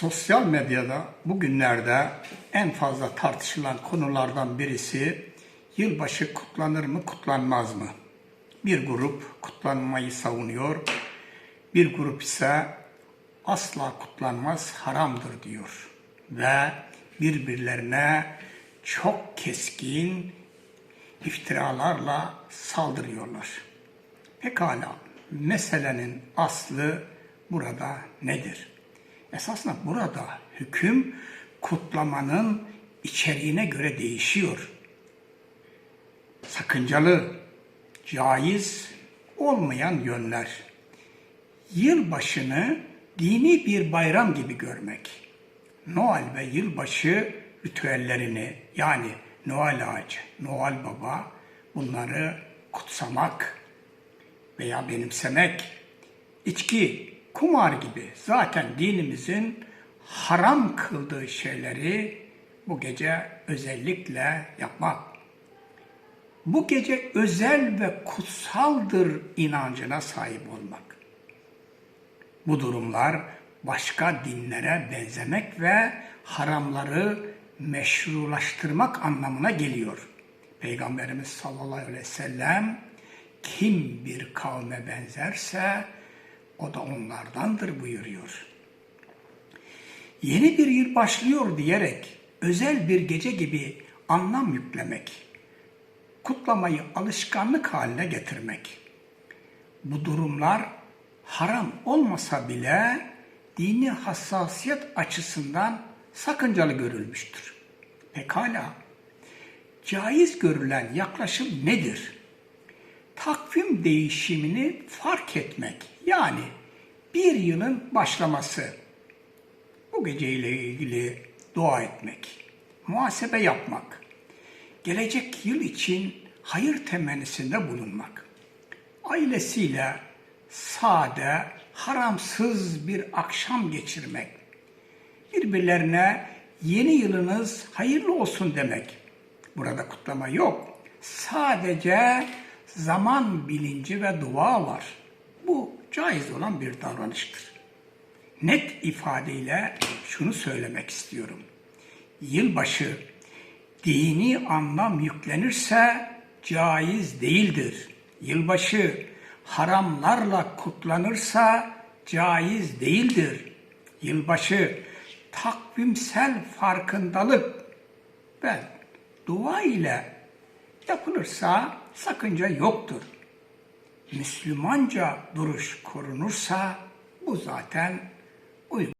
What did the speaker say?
Sosyal medyada bugünlerde en fazla tartışılan konulardan birisi yılbaşı kutlanır mı kutlanmaz mı? Bir grup kutlanmayı savunuyor, bir grup ise asla kutlanmaz haramdır diyor ve birbirlerine çok keskin iftiralarla saldırıyorlar. Pekala meselenin aslı burada nedir? Esasında burada hüküm kutlamanın içeriğine göre değişiyor. Sakıncalı, caiz olmayan yönler. Yılbaşını dini bir bayram gibi görmek. Noel ve yılbaşı ritüellerini yani Noel ağacı, Noel Baba bunları kutsamak veya benimsemek, içki, kumar gibi zaten dinimizin haram kıldığı şeyleri bu gece özellikle yapmak. Bu gece özel ve kutsaldır inancına sahip olmak. Bu durumlar başka dinlere benzemek ve haramları meşrulaştırmak anlamına geliyor. Peygamberimiz sallallahu aleyhi ve sellem kim bir kavme benzerse o da onlardandır buyuruyor. Yeni bir yıl başlıyor diyerek özel bir gece gibi anlam yüklemek, kutlamayı alışkanlık haline getirmek. Bu durumlar haram olmasa bile dini hassasiyet açısından sakıncalı görülmüştür. Pekala, caiz görülen yaklaşım nedir? Takvim değişimini fark etmek, yani bir yılın başlaması, bu geceyle ilgili dua etmek, muhasebe yapmak, gelecek yıl için hayır temennisinde bulunmak, ailesiyle sade, haramsız bir akşam geçirmek, birbirlerine yeni yılınız hayırlı olsun demek. Burada kutlama yok. Sadece zaman bilinci ve dua var. Bu caiz olan bir davranıştır. Net ifadeyle şunu söylemek istiyorum. Yılbaşı dini anlam yüklenirse caiz değildir. Yılbaşı haramlarla kutlanırsa caiz değildir. Yılbaşı takvimsel farkındalık ve dua ile yapılırsa sakınca yoktur. Müslümanca duruş korunursa bu zaten uygun.